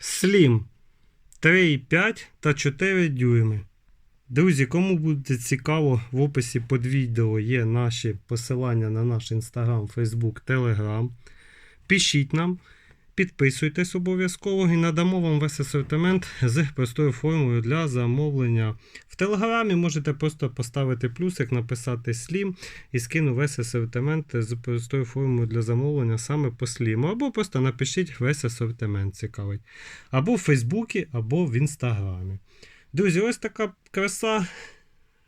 Slim 3,5 та 4 дюйми. Друзі, кому буде цікаво, в описі під відео є наші посилання на наш інстаграм, фейсбук, телеграм. Пишіть нам, підписуйтесь обов'язково і надамо вам весь асортимент з простою формою для замовлення. В телеграмі можете просто поставити плюсик, написати Slim і скину весь асортимент з простою формою для замовлення саме по Slim. Або просто напишіть весь асортимент цікавий. Або в Фейсбуці, або в Інстаграмі. Друзі, ось така краса.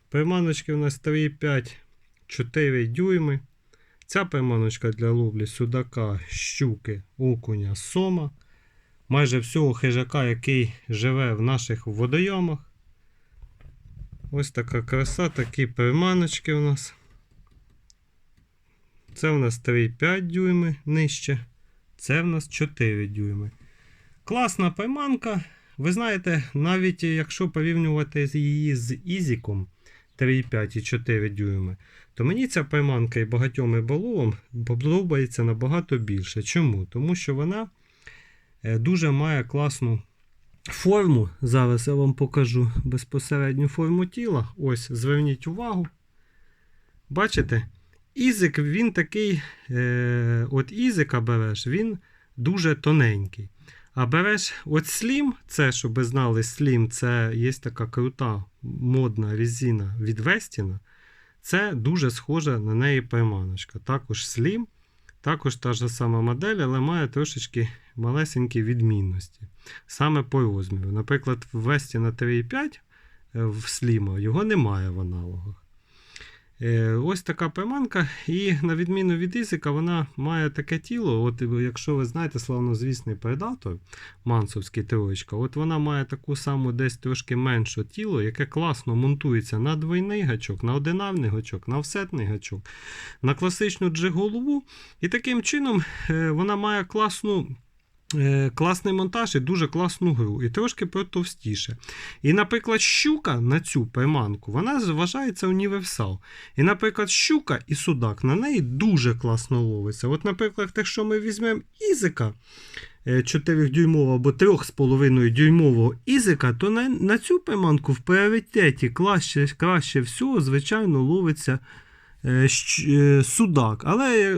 Приманочки у нас 3,5 4 дюйми. Ця приманочка для ловлі судака, щуки, окуня, сома. Майже всього хижака, який живе в наших водойомах. Ось така краса, такі приманочки у нас. Це у нас 3,5 дюйми нижче. Це в нас 4 дюйми. Класна приманка. Ви знаєте, навіть якщо порівнювати її з Ізіком 3,5 і 4 дюйми, то мені ця приманка і багатьом риболовам подобається набагато більше. Чому? Тому що вона е, дуже має класну форму. Зараз я вам покажу безпосередню форму тіла. Ось, зверніть увагу. Бачите? Ізик, він такий, е, от ізика береш, він дуже тоненький. А береш от слім, це, щоб ви знали, слім, це є така крута модна резина від Вестіна. Це дуже схожа на неї пайманочка. Також слім, також та ж сама модель, але має трошечки малесенькі відмінності. Саме по розміру. Наприклад, в Вестіна 3,5 е, в сліма його немає в аналогах. Е, Ось така приманка, і на відміну від Ізика, вона має таке тіло. От Якщо ви знаєте славнозвісний предатор, мансовський троєчка, от вона має таку саму десь трошки менше тіло, яке класно монтується на двойний гачок, на одинарний гачок, на офсетний гачок, на класичну джиг-голову. І таким чином е, вона має класну. Е, Класний монтаж і дуже класну гру, і трошки протовстіше. І, наприклад, щука на цю приманку вона вважається універсал. І, наприклад, щука і судак на неї дуже класно ловиться. От, наприклад, якщо ми візьмемо ізика 4-дюймового або 3,5 дюймового ізика, то на, на цю приманку в пріоритеті краще, краще всього, звичайно, ловиться. Е, е, Судак. Але,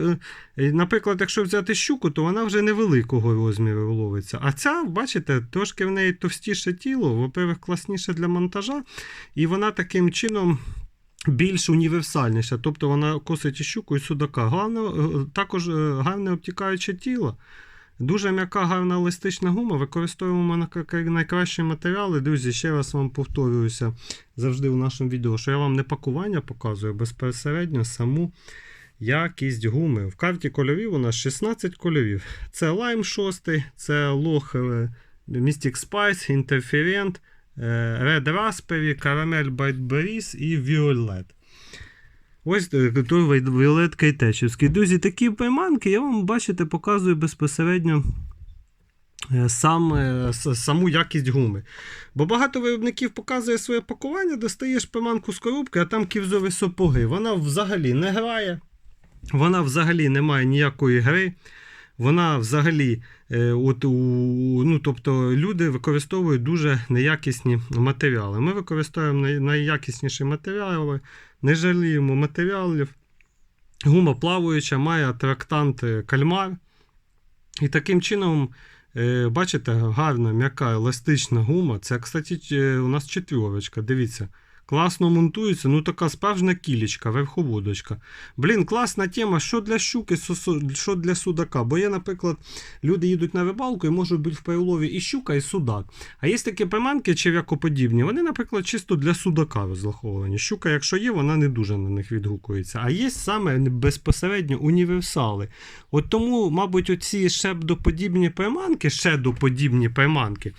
е, наприклад, якщо взяти щуку, то вона вже невеликого розміру ловиться. А ця, бачите, трошки в неї товстіше тіло, во-первых, класніше для монтажа, і вона таким чином. Більш універсальніша, тобто вона косить і щуку і судака. Головне, е, також гарне обтікаюче тіло. Дуже м'яка, гарна еластична гума. Використовуємо найкращі матеріали. Друзі, ще раз вам повторююся завжди в нашому відео, що я вам не пакування показую, безпосередньо саму якість гуми. В карті кольорів у нас 16 кольорів. Це Lime 6, це Лох е, Mystic Spice, Interferent, е, Red Raspberry, Caramel Bright Berries і Violet. Ось е, той Violet Кайтечівський. Друзі, такі пойманки я вам, бачите, показую безпосередньо е, сам, е, саму якість гуми. Бо багато виробників показує своє пакування, достаєш пиманку з коробки, а там ківзові сапоги. Вона взагалі не грає, вона взагалі не має ніякої гри. Вона взагалі, е, от ну, тобто люди використовують дуже неякісні матеріали. Ми використовуємо найякісніші матеріали, не жаліємо матеріалів. Гума плаваюча, має атрактант е, кальмар. І таким чином, е, бачите, гарна, м'яка, еластична гума. Це, кстати, у нас четверочка. Дивіться. Класно монтується, ну така справжня кілечка, верховодочка. Блін, класна тема, що для щуки, що для судака. Бо є, наприклад, люди їдуть на рибалку і можуть бути в перелові і щука, і судак. А є такі приманки черв'якоподібні, вони, наприклад, чисто для судака розраховані. Щука, якщо є, вона не дуже на них відгукується. А є саме безпосередньо універсали. От тому, мабуть, оці шепдоподібні приманки, шедоподібні приманки,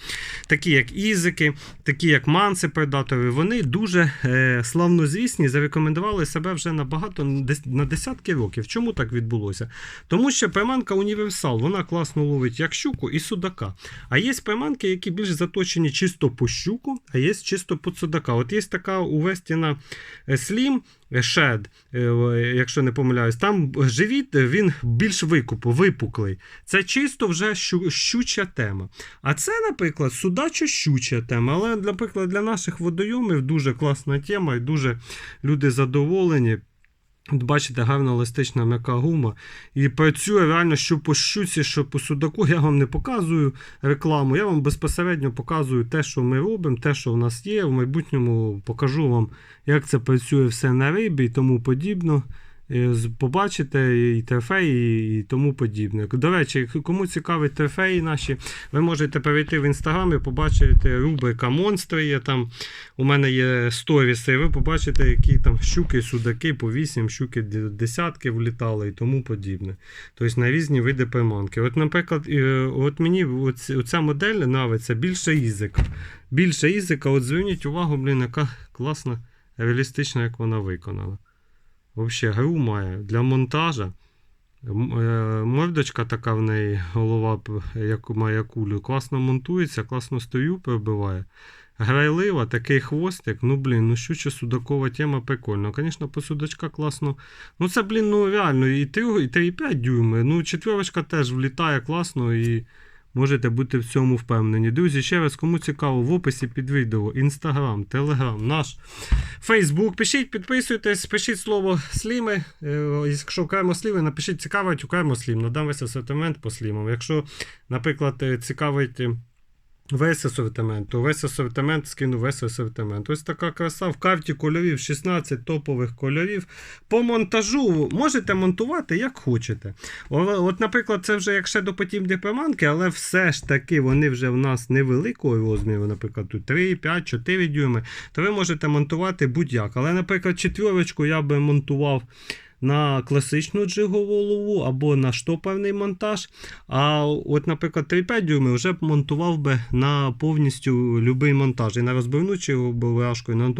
такі як ізики, такі як манси предатори, вони дуже е, славнозвісні, зарекомендували себе вже набагато на десятки років. Чому так відбулося? Тому що приманка універсал, вона класно ловить як щуку і судака. А є приманки, які більш заточені чисто по щуку, а є чисто по судака. От є така у Вестіна е, Shed, е, якщо не помиляюсь, там живіт він більш викупу, випуклий. Це чисто вже щу, щуча тема. А це, наприклад, судачо щуча тема. Але, наприклад, для наших водойомів дуже класна тема і дуже люди задоволені. От Бачите, гарна еластична м'яка гума. І працює реально, що по щуці, що по судаку. Я вам не показую рекламу, я вам безпосередньо показую те, що ми робимо, те, що в нас є. В майбутньому покажу вам, як це працює все на рибі і тому подібно. Е, Побачите і трофеї, і тому подібне. До речі, кому цікавить трофеї наші, ви можете перейти в інстаграм і побачити рубрика Монстри. Є там у мене є сторіси, і ви побачите, які там щуки, судаки по 8, щуки десятки влітали і тому подібне. Тобто на різні види приманки. От, наприклад, от мені оця модель нравиться більше ізика. Більше ізика, от зверніть увагу, блін, яка класна, реалістична, як вона виконана. Взагалі, гру має для монтажа. Е, Мордочка така в неї, голова як має кулю, класно монтується, класно стою пробиває. Грайлива, такий хвостик. Ну, блін, ну щуча судакова тема прикольна. Звісно, по судачка класно. Ну, це, блін, ну реально, і 3, і 3,5 дюйми. Ну, четверочка теж влітає класно і можете бути в цьому впевнені. Друзі, ще раз, кому цікаво, в описі під відео, інстаграм, телеграм, наш Фейсбук. Пишіть, підписуйтесь, пишіть слово сліми. Е, Якщо окремо сліми, напишіть цікавить окремо слім. Надам весь асортимент по слімам. Якщо, наприклад, е, цікавить. Весь асортимент, то весь асортимент скину весь асортимент. Ось така краса в карті кольорів, 16 топових кольорів. По монтажу можете монтувати як хочете. От, наприклад, це вже як до подібні приманки, але все ж таки вони вже в нас невеликого розміру, наприклад, тут 3, 5, 4 дюйми, то ви можете монтувати будь-як. Але, наприклад, четвірочку я би монтував. На класичну джиговолову або на штопорний монтаж. А от, наприклад, 3,5 дюйми вже б монтував би на повністю будь-який монтаж. І на розбивну чиговашку, і на,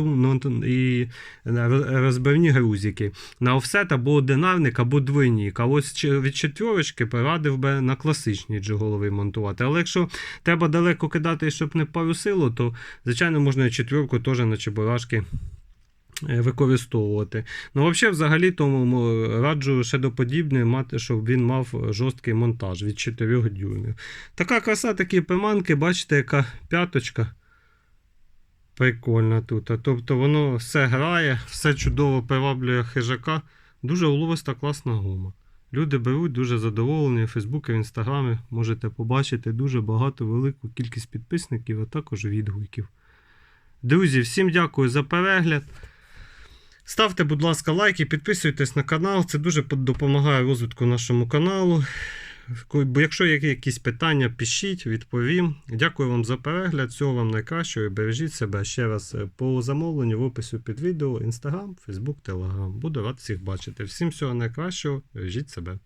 і на розбивні грузики. На офсет або одинарник, або двойник. А ось від четверочки порадив би на класичній джиголові монтувати. Але якщо треба далеко кидати, щоб не парусило, то звичайно можна четверку теж на чебурашки використовувати. Ну, взагалі, тому раджу шедоподібне мати, щоб він мав жорсткий монтаж від 4 дюймів. Така краса, такі приманки, бачите, яка п'яточка. Прикольна тут. Тобто воно все грає, все чудово приваблює хижака. Дуже уловиста класна гума. Люди беруть, дуже задоволені. В Фейсбуці, в Інстаграмі можете побачити дуже багато велику кількість підписників, а також відгуків. Друзі, всім дякую за перегляд. Ставте, будь ласка, лайки, підписуйтесь на канал. Це дуже допомагає розвитку нашому каналу. Якщо є якісь питання, пишіть, відповім. Дякую вам за перегляд. Всього вам найкращого і бережіть себе. Ще раз е, по замовленню в описі під відео, Інстаграм, Фейсбук, Телеграм. Буду рад всіх бачити. Всім всього найкращого, бережіть себе.